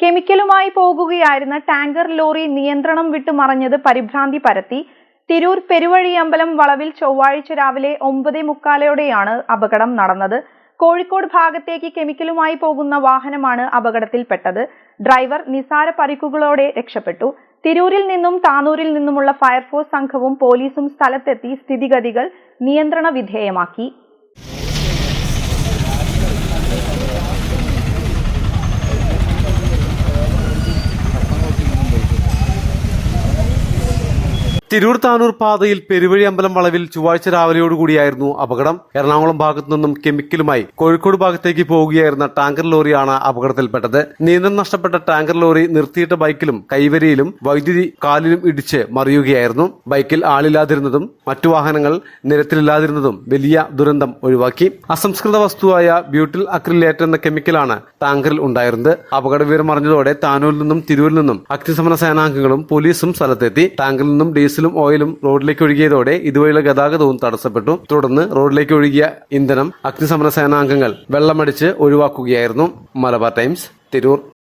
കെമിക്കലുമായി പോകുകയായിരുന്ന tanker lorry നിയന്ത്രണം വിട്ടു മറഞ്ഞത് പരിഭ്രാന്തി പരത്തി. തിരൂർ പെരുവഴിയമ്പലം വളവിൽ ചൊവ്വാഴ്ച രാവിലെ ഒമ്പതേ മുക്കാലോടെയാണ് അപകടം നടന്നത്. കോഴിക്കോട് ഭാഗത്തേക്ക് കെമിക്കലുമായി പോകുന്ന വാഹനമാണ് അപകടത്തിൽപ്പെട്ടത്. ഡ്രൈവർ നിസാര പരിക്കുകളോടെ രക്ഷപ്പെട്ടു. തിരൂരിൽ നിന്നും താനൂരിൽ നിന്നുമുള്ള ഫയർഫോഴ്സ് സംഘവും പോലീസും സ്ഥലത്തെത്തി സ്ഥിതിഗതികൾ നിയന്ത്രണ വിധേയമാക്കി. തിരൂർ താനൂർ പാതയിൽ പെരുവഴി അമ്പലം വളവിൽ ചൊവ്വാഴ്ച രാവിലെയോടുകൂടിയായിരുന്നു അപകടം. എറണാകുളം ഭാഗത്തു നിന്നും കെമിക്കലുമായി കോഴിക്കോട് ഭാഗത്തേക്ക് പോവുകയായിരുന്ന ടാങ്കർ ലോറിയാണ് അപകടത്തിൽപ്പെട്ടത്. നിയന്ത്രണം നഷ്ടപ്പെട്ട ടാങ്കർ ലോറി നിർത്തിയിട്ട ബൈക്കിലും കൈവരിയിലും വൈദ്യുതി കാലിലും ഇടിച്ച് മറിയുകയായിരുന്നു. ബൈക്കിൽ ആളില്ലാതിരുന്നതും മറ്റു വാഹനങ്ങൾ നിരത്തിലില്ലാതിരുന്നതും വലിയ ദുരന്തം ഒഴിവാക്കി. അസംസ്കൃത വസ്തുവായ ബ്യൂട്ടിൽ അക്രിലേറ്റ് എന്ന കെമിക്കലാണ് ടാങ്കറിൽ ഉണ്ടായിരുന്നത്. അപകട വിവരം അറിഞ്ഞതോടെ താനൂരിൽ നിന്നും തിരൂരിൽ നിന്നും അഗ്നിശമന സേനാംഗങ്ങളും പോലീസും സ്ഥലത്തെത്തി. ടാങ്കറിൽ നിന്നും ഡീസലും ഓയിലും റോഡിലേക്ക് ഒഴുകിയതോടെ ഇതുവഴിയുള്ള ഗതാഗതവും തടസ്സപ്പെട്ടു. തുടർന്ന് റോഡിലേക്ക് ഒഴുകിയ ഇന്ധനം അഗ്നിശമന സേനാംഗങ്ങൾ വെള്ളമടിച്ച് ഒഴിവാക്കുകയായിരുന്നു. മലബാർ ടൈംസ് തിരൂർ.